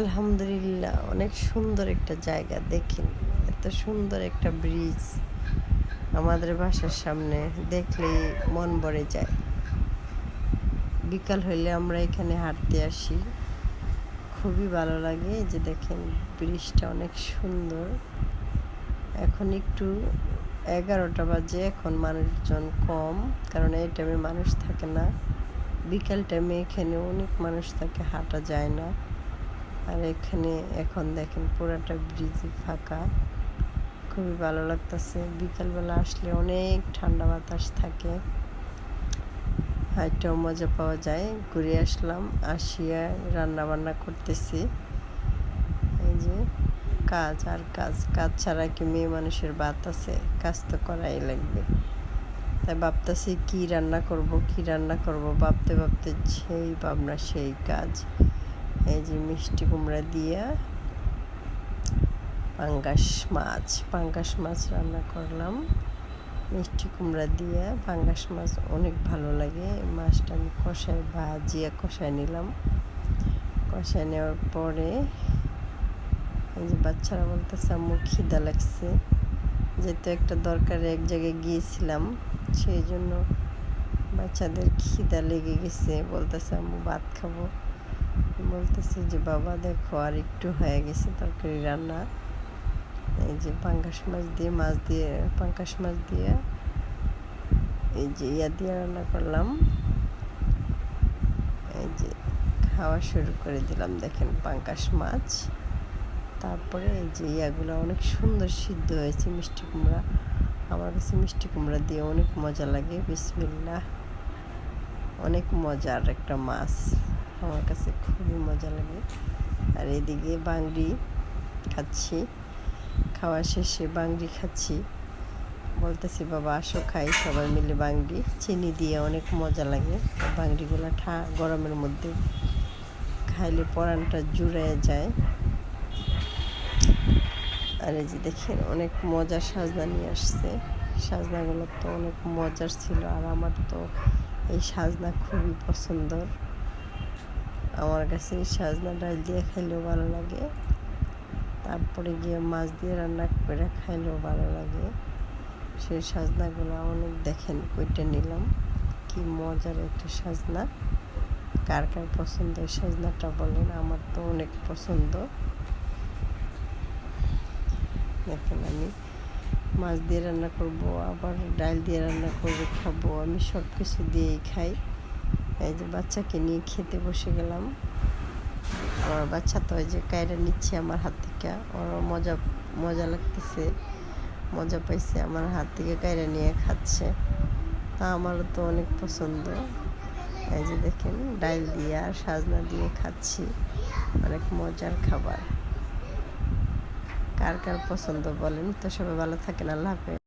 আলহামদুলিল্লাহ, অনেক সুন্দর একটা জায়গা, দেখেন। এত সুন্দর একটা ব্রিজ আমাদের বাসার সামনে, দেখলেই মন ভরে যায়। বিকাল হইলে আমরা এখানে হাঁটতে আসি। খুবই ভালো লাগে যে দেখেন ব্রিজটা অনেক সুন্দর। এখন একটু এগারোটা বাজে, এখন মানুষজন কম, কারণ এই টাইমে মানুষ থাকে না। বিকাল টাইমে এখানে অনেক মানুষ থাকে, হাঁটা যায় না। আর এখানে এখন দেখেন পুরাটা ব্রিজই ফাঁকা। খুবই ভালো লাগতেছে। বিকালবেলা আসলে অনেক ঠান্ডা বাতাস থাকে। হাইটাও মজা পাওয়া যায়। ঘুরে আসলাম, আসিয়া রান্না বান্না করতেছি। এই যে কাজ আর কাজ। কাজ ছাড়া কি মেয়ে মানুষের বাত আছে? কাজ তো করাই লাগবে। তাই ভাবতেছি কি রান্না করব, কি রান্না করব? ভাবতে ভাবতে সেই ভাবনা, সেই কাজ। এই যে মিষ্টি কুমড়া দিয়া পাঙ্গাস মাছ পাঙ্গাস মাছ রান্না করলাম। মিষ্টি কুমড়া দিয়ে পাঙ্গাস মাছ অনেক ভালো লাগে। মাছটা আমি কষায় ভাজিয়া কষায় নিলাম। কষায় নেওয়ার পরে এই যে বাচ্চারা বলতেছে, আম্মু, খিদা লাগছে। যেহেতু একটা দরকারে এক জায়গায় গিয়েছিলাম, সেই জন্য বাচ্চাদের খিদা লেগে গেছে। বলতেছে, আম্মু, ভাত খাব। বলতেছে যে, বাবা, দেখো, আর একটু হয়ে গেছে তরকারি রান্না। এই যে পাঙ্কাশ মাছ দিয়ে মাছ দিয়ে পাঙ্কাশ মাছ দিয়ে এই যে ইয়া দিয়ে রান্না করলাম। এই যে খাওয়া শুরু করে দিলাম, দেখেন পাঙ্কাশ মাছ। তারপরে এই যে ইয়াগুলো অনেক সুন্দর সিদ্ধ হয়েছে, মিষ্টি কুমড়া। আমার কাছে মিষ্টি কুমড়া দিয়ে অনেক মজা লাগে বিসমিল্লা অনেক মজার একটা মাছ। আমার কাছে খুবই মজা লাগে। আর এদিকে বাংড়ি খাচ্ছি। খাওয়া শেষে বাংড়ি খাচ্ছি। বলতেছি, বাবা, আসো, খাই। সবাই মিলে বাংড়ি চিনি দিয়ে অনেক মজা লাগে। বাংড়িগুলো ঠা, গরমের মধ্যে খাইলে পরানটা জুড়ে যায়। আর এই যে দেখেন, অনেক মজার সাজনা নিয়ে আসছে। সাজনাগুলো তো অনেক মজার ছিল আর আমার তো এই সাজনা খুবই পছন্দর। আমার কাছে সাজনা ডাল দিয়ে খাইলেও ভালো লাগে। তারপরে গিয়ে মাছ দিয়ে রান্না করে খাইলেও ভালো লাগে। সেই সাজনাগুলো অনেক দেখেন কইটা নিলাম। কি মজার একটা সাজনা। কার কার পছন্দ এই সাজনাটা বলেন, আমার তো অনেক পছন্দ। দেখেন আমি মাছ দিয়ে রান্না করব, আবার ডাল দিয়ে রান্না করে খাব, আমি সব কিছু দিয়েই খাই। এই যে বাচ্চাকে নিয়ে খেতে বসে গেলাম। আমার বাচ্চা তো ওই যে কায়রা নিচ্ছে আমার হাত থেকে। ওর মজা মজা লাগতেছে। মজা পাইছে আমার হাত থেকে কায়রা নিয়ে খাচ্ছে। তা আমারও তো অনেক পছন্দ। এই যে দেখেন, ডাল দিয়ে আর সাজনা দিয়ে খাচ্ছি। অনেক মজার খাবার। কার কার পছন্দ বলেন? তো সবাই ভালো থাকেন, আল্লাহ হাফেজ।